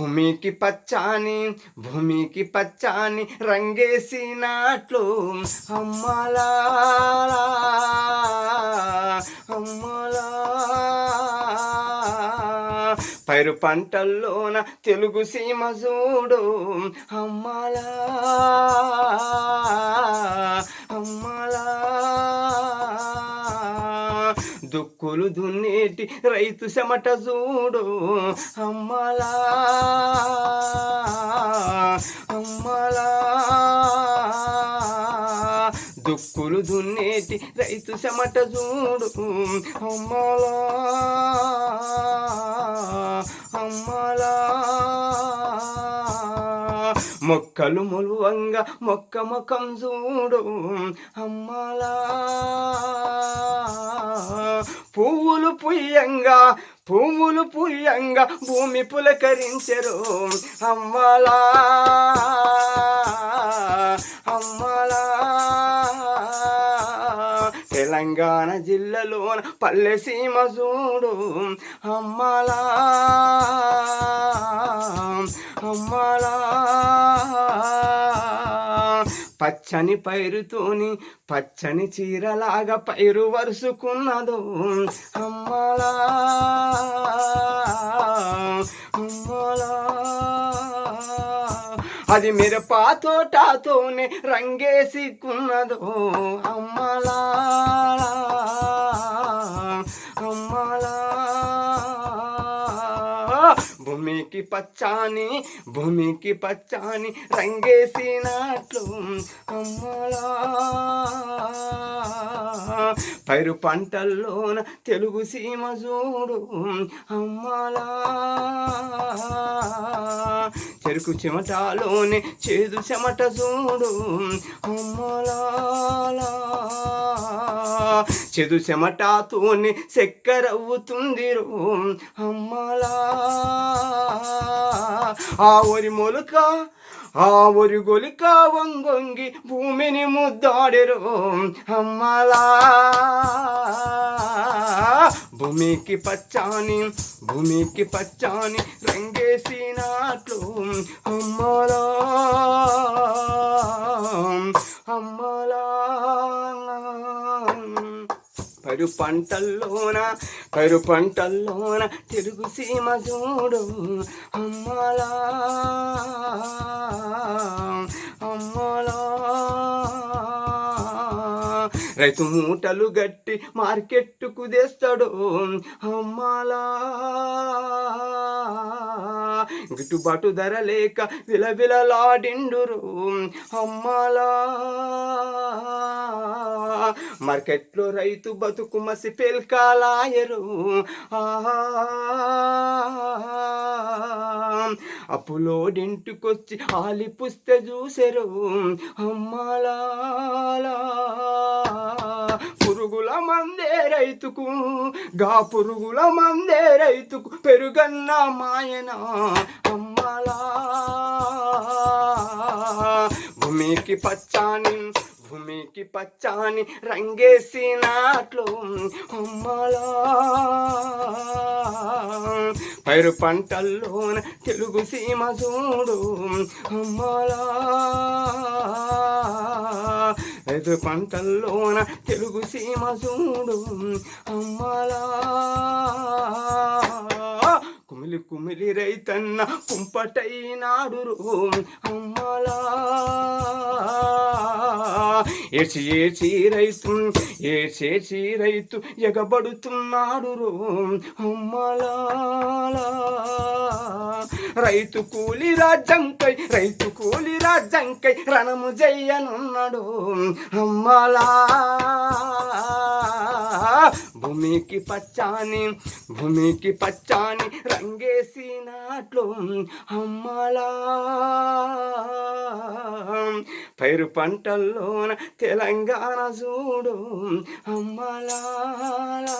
భూమికి పచ్చాని భూమికి పచ్చాని రంగేసినట్లు అమ్మలా అమ్మలా. పైరు పంటల్లోన తెలుగు సీమ చూడు. అమ్మలా. దుక్కులు దున్నేటి రైతు చెమట చూడు. అమ్మలా అమ్మలా. దుక్కులు దున్నేటి రైతు చెమట చూడు. అమ్మలా అమ్మలా. మొక్కలు మొలువంగా మొక్క ముఖం చూడు. అమ్మలా. పువ్వులు పుయ్యంగా పువ్వులు పుయ్యంగా భూమి పులకరించరు. అమ్మలా అమ్మలా. తెలంగాణ జిల్లాలోన పల్లె సీమ చూడు. అమ్మలా అమ్మలా. పచ్చని పైరుతోని పచ్చని చీరలాగా పైరు వరుసుకున్నదో. అమ్మలా. అమ్మలా. అది మిరపా తోటతోనే రంగేసికున్నదో అమ్మలా అమ్మలా. భూమికి పచ్చాని భూమికి పచ్చాని రంగేసినట్లు అమ్మలా. పైరు పంటల్లోన తెలుగు సీమ చూడు. అమ్మలా. చెరుకు చెమటలోనే చేదు చెమట చూడు. అమ్మలా. చెదు చెమటతోనే చక్కెరవుతుంది రో అమ్మలా. ఆ ఒరి మొలక ఆ ఒరి గొలిక వంగొంగి భూమిని ముద్దాడెరు అమ్మలా. భూమికి పచ్చాని భూమికి పచ్చాని రంగేసినట్లు అమ్మలా. పరు పంటల్లోన కరు పంటల్లోన తెలుగు సీమ చూడు అమ్మలా. అమ్మలా. రైతు మూటలు గట్టి మార్కెట్టుకు తెస్తాడు. అమ్మాలా. గిట్టుబాటు ధర లేక విలవిలలాడిండురు. అమ్మాలా. మార్కెట్లో రైతు బతుకు మసి పెల్కాలాయరు. అప్పులోడింటికొచ్చి ఆలి ఆలిపుస్తే చూసెరు. అమ్మాలా పురుగుల మందే రైతుకు గా పురుగుల మందే రైతుకు పెరుగన్న మాయన అమ్మలా. భూమికి పచ్చాని భూమికి పచ్చాని రంగేసినట్లు అమ్మలా. పైరు పంటల్లోన తెలుగు సీమ చూడు అమ్మలా. రైతు పంటల్లోన తెలుగు సీమ చూడు అమ్మలా. కుమిలి కుమిలి రైతన్న కుంపటైనాడు అమ్మలా. ఏడ్చి ఏడ్చి రైతు ఏడ్చేసి రైతు ఎగబడుతున్నాడు రో అమ్మలా రైతు కూలి రాజ్యంకై రైతు కూలి రాజ్యంకై రణము జయ్యనున్నాడు. అమ్మలా భూమికి పచ్చాని భూమికి పచ్చాని రంగేసినట్లు. అమ్మలా పైరు పంటల్లోన తెలంగాణ చూడు. అమ్మలా అమ్మలా